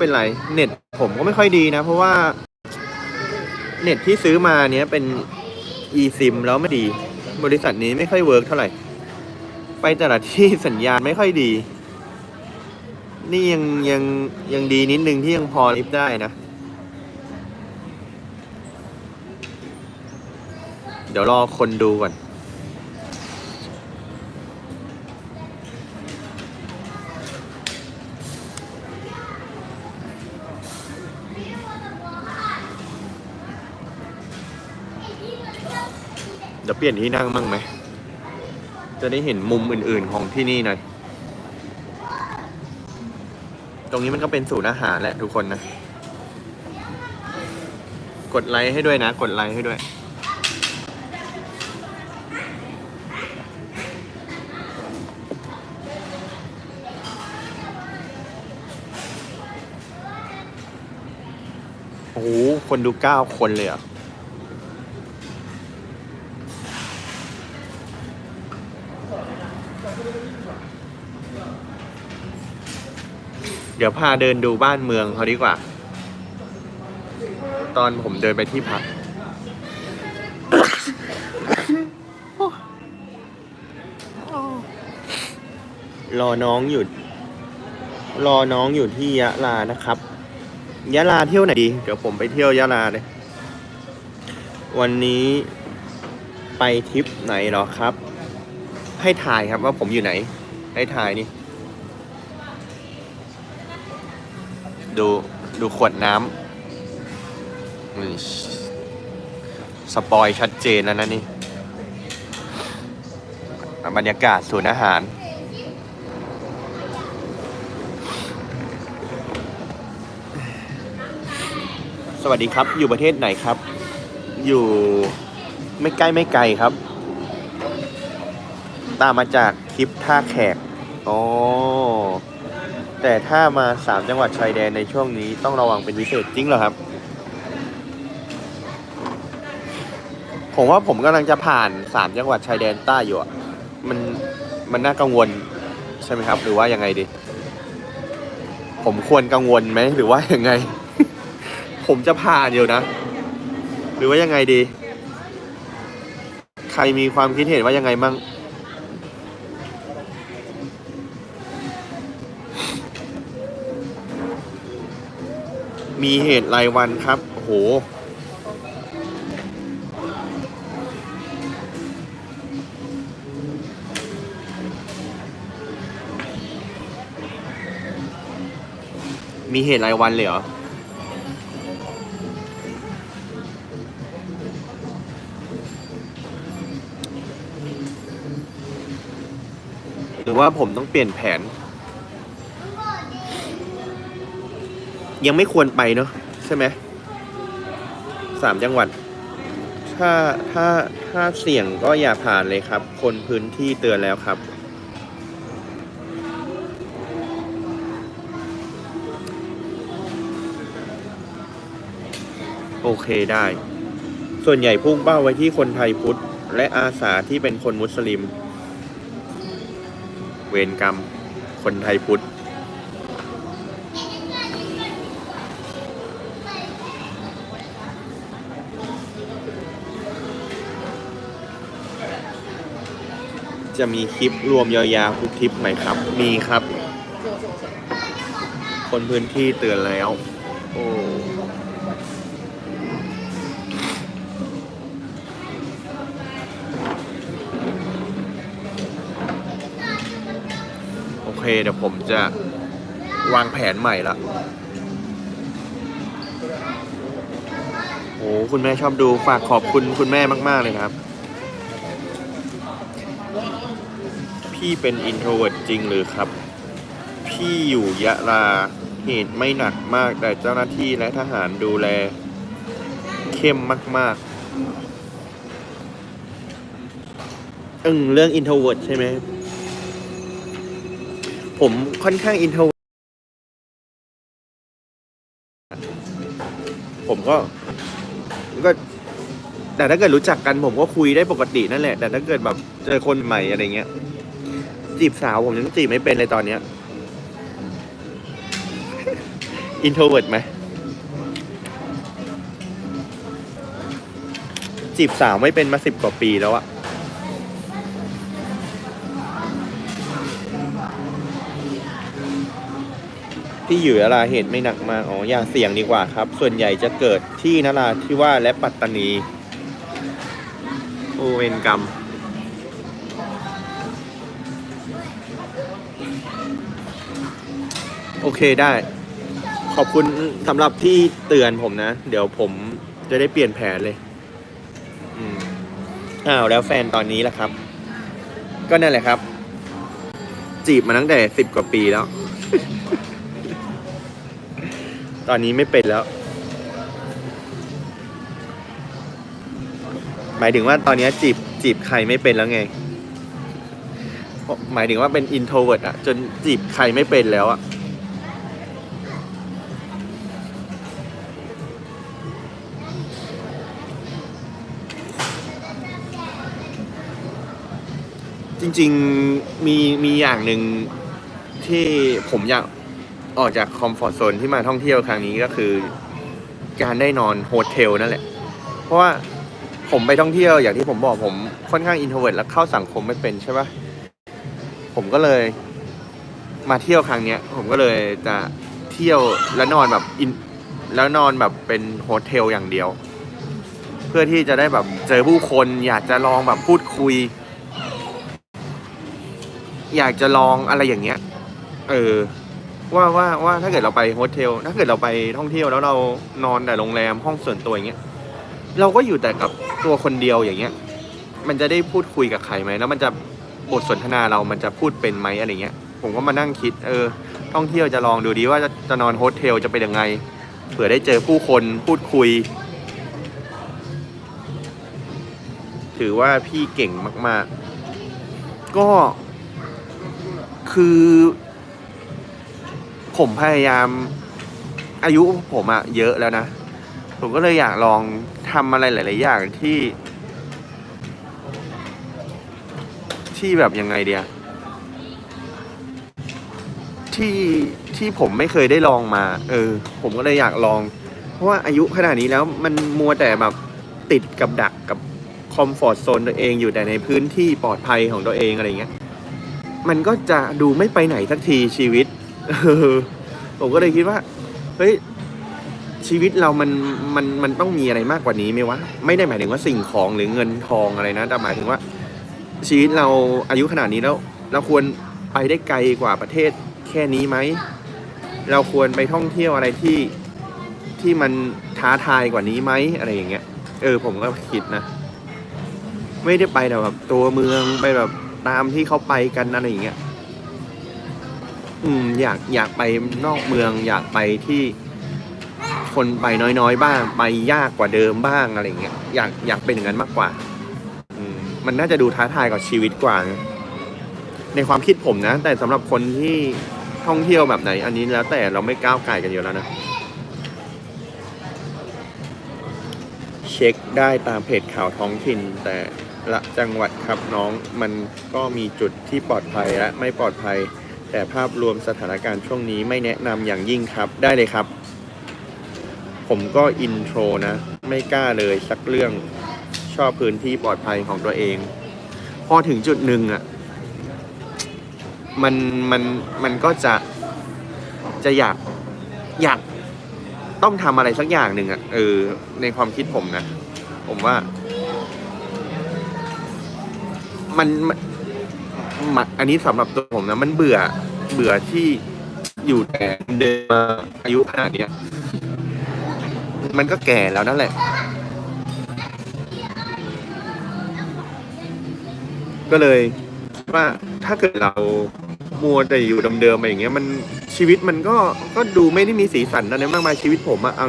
เป็นไรเน็ตผมก็ไม่ค่อยดีนะ เพราะว่า เน็ตที่ซื้อมาเนี้ยเป็น eSIM แล้วไม่ดี บริษัทนี้ไม่ค่อยเวิร์กเท่าไหร่ ไปแต่ละที่สัญญาณไม่ค่อยดี นี่ยังยังยังดีนิดนึงที่ยังพอลิฟได้นะ เดี๋ยวรอคนดูก่อน เดี๋ยวเปลี่ยนที่นั่งมั่งไหม จะได้เห็นมุมอื่นๆของที่นี่หน่อย ตรงนี้มันก็เป็นศูนย์อาหารแหละทุกคนนะ กดไลค์ให้ด้วยนะ กดไลค์ให้ด้วย โอ้โหคนดูเก้าคนเลยอะ เดี๋ยวพาเดินดูบ้านเมืองเขาดีกว่า ตอนผมเดินไปที่พัก รอน้องอยู่ รอน้องอยู่ที่ยะลานะครับ ยะลาเที่ยวไหนดี เดี๋ยวผมไปเที่ยวยะลาเลย วันนี้ไปทริปไหนเหรอครับ ให้ถ่ายครับว่าผมอยู่ไหน ให้ถ่ายนี่ ดูดูขวดน้ำนี่สปอยชัดเจนแล้วนะนี่ บรรยากาศศูนย์อาหาร สวัสดีครับ อยู่ประเทศไหนครับ อยู่ไม่ใกล้ไม่ไกลครับ ตามมาจากคลิปท่าแขกอ๋อแต่ถ้ามาสามจังหวัดชายแดนในช่วงนี้ต้องระวังเป็นพิเศษจริงเหรอครับ ผมว่าผมกำลังจะผ่านสามจังหวัดชายแดนใต้อยู่อะมันมันน่ากังวลใช่ไหมครับ หรือว่ายังไงดี ผมควรกังวลไหมหรือว่ายังไง ผมจะผ่านอยู่นะ หรือว่ายังไงดี ใครมีความคิดเห็นว่ายังไงมั่ง มีเหตุรายวันครับโอ้โหมีเหตุรายวันเลยเหรอ หรือว่าผมต้องเปลี่ยนแผน ยังไม่ควรไปเนอะใช่ไหมสามจังหวัด ถ้าถ้าถ้าเสี่ยงก็อย่าผ่านเลยครับ คนพื้นที่เตือนแล้วครับ โอเคได้ ส่วนใหญ่พุ่งเป้าไว้ที่คนไทยพุทธ และอาสาที่เป็นคนมุสลิม เวรกรรม คนไทยพุทธ จะมีคลิปรวมยาวๆทุกคลิปไหมครับ มีครับ คนพื้นที่เตือนแล้ว โอ้โอเคเดี๋ยวผมจะวางแผนใหม่ละโอ้คุณแม่ชอบดูฝากขอบคุณคุณแม่มาก ๆ เลยครับ พี่เป็นอินโทรเวิร์ดจริงหรือครับ พี่อยู่ยะลาเหตุไม่หนักมากแต่เจ้าหน้าที่และทหารดูแล เข้มมาก ๆ อึงเรื่องอินโทรเวิร์ดใช่ไหม ผมค่อนข้างอินโทรผมก็ก็ แต่ถ้าเกิดรู้จักกันผมก็คุยได้ปกตินั่นแหละ แต่ถ้าเกิดแบบเจอคนใหม่อะไรเงี้ย จีบสาวผมยังจีบไม่เป็นเลยตอนเนี้ยอินโทรเวิร์ดไหมจีบสาวไม่เป็นมาสิบกว่าปีแล้วอะที่อยู่นราเหตุไม่หนักมากอ๋ออย่าเสี่ยงดีกว่าครับ ส่วนใหญ่จะเกิดที่นราธิวาสและปัตตานีโอเวนกรรม โอเคได้ ขอบคุณสำหรับที่เตือนผมนะ เดี๋ยวผมจะได้เปลี่ยนแผนเลย อืมอ้าวแล้วแฟนตอนนี้ล่ะครับ ก็นั่นแหละครับ จีบมาตั้งแต่สิบกว่าปีแล้ว ตอนนี้ไม่เป็นแล้ว หมายถึงว่าตอนนี้จีบจีบใครไม่เป็นแล้วไง หมายถึงว่าเป็นอินโทรเวิร์ดอะจนจีบใครไม่เป็นแล้วอะ ริง ๆมีมีอย่างหนึ่งที่ผมอยากออกจากคอมฟอร์ทโซนที่มาท่องเที่ยวครั้งนี้ก็คือ การได้นอนโฮเทลนั่นแหละ เพราะว่าผมไปท่องเที่ยวอย่างที่ผมบอกผมค่อนข้างอินโทรเวิร์ดแล้วเข้าสังคมไม่เป็นใช่ปะผมก็เลย มาเที่ยวครั้งเนี้ย ผมก็เลยจะเที่ยวแล้วนอนแบบอินแล้วนอนแบบเป็นโฮเทลอย่างเดียว เพื่อที่จะได้แบบเจอผู้คนอยากจะลองแบบพูดคุย อยากจะลองอะไรอย่างเงี้ย เออ ว่าว่าว่าถ้าเกิดเราไปโฮเทล ถ้าเกิดเราไปท่องเที่ยวแล้วเรานอนแต่โรงแรมห้องส่วนตัวอย่างเงี้ย เราก็อยู่แต่กับตัวคนเดียวอย่างเงี้ย มันจะได้พูดคุยกับใครไหม แล้วมันจะบทสนทนาเรามันจะพูดเป็นไหมอะไรเงี้ย ผมก็มานั่งคิด เออ ท่องเที่ยวจะลองดูดีว่าจะจะนอนโฮเทลจะเป็นยังไง เผื่อได้เจอผู้คนพูดคุย ถือว่าพี่เก่งมาก ๆ ก็ คือ ผมพยายาม อายุผมอะเยอะแล้วนะ ผมก็เลยอยากลองทำอะไรหลาย ๆ อย่างที่ ที่แบบยังไงเดียที่ที่ผมไม่เคยได้ลองมา เออ ผมก็เลยอยากลอง เพราะว่าอายุขนาดนี้แล้วมันมัวแต่แบบติดกับดักกับคอมฟอร์ทโซนตัวเองอยู่แต่ในพื้นที่ปลอดภัยของตัวเองอะไรเงี้ย มันก็จะดูไม่ไปไหนสักทีชีวิตผมก็เลยคิดว่าเฮ้ยชีวิตเรามันมันมันต้องมีอะไรมากกว่านี้ไหมวะไม่ได้หมายถึงว่าสิ่งของหรือเงินทองอะไรนะ แต่หมายถึงว่า ชีวิตเราอายุขนาดนี้แล้ว เราควรไปได้ไกลกว่าประเทศแค่นี้ไหมเราควรไปท่องเที่ยวอะไรที่ที่มันท้าทายกว่านี้ไหมอะไรอย่างเงี้ย เออผมก็คิดนะ ไม่ได้ไปแต่แบบตัวเมืองไปแบบ ตามที่เขาไปกันอะไรอย่างเงี้ยอืมอยากอยากไปนอกเมือง อยากไปที่คนไปน้อยๆบ้าง ไปยากกว่าเดิมบ้างอะไรอย่างเงี้ยอยากอยากเป็นอย่างนั้นมากกว่า อืมมันน่าจะดูท้าทายกับชีวิตกว่า ในความคิดผมนะ แต่สำหรับคนที่ท่องเที่ยวแบบไหน อันนี้แล้วแต่เราไม่ก้าวไก่กันอยู่แล้วนะ เช็คได้ตามเพจข่าวท้องถิ่นแต่ ละจังหวัดครับน้องมันก็มีจุดที่ปลอดภัยและไม่ปลอดภัย แต่ภาพรวมสถานการณ์ช่วงนี้ไม่แนะนำอย่างยิ่งครับได้เลยครับ ผมก็อินโทรนะ ไม่กล้าเลยสักเรื่องชอบพื้นที่ปลอดภัยของตัวเอง พอถึงจุดหนึ่งอะมันมันมันก็จะจะอยากอยากต้องทำอะไรสักอย่างหนึ่งอะเออในความคิดผมนะ ผมว่า มันมันมันอันนี้สำหรับตัวผมนะมันเบื่อเบื่อที่อยู่แต่เดินมาอายุขนาดเนี้ย มันก็แก่แล้วนั่นแหละ ก็เลยว่าถ้าเกิดเรามัวแต่อยู่เดิมๆไปอย่างเงี้ยมันชีวิตมันก็ก็ดูไม่ได้มีสีสันอะไรมากมายชีวิตผมอะเอา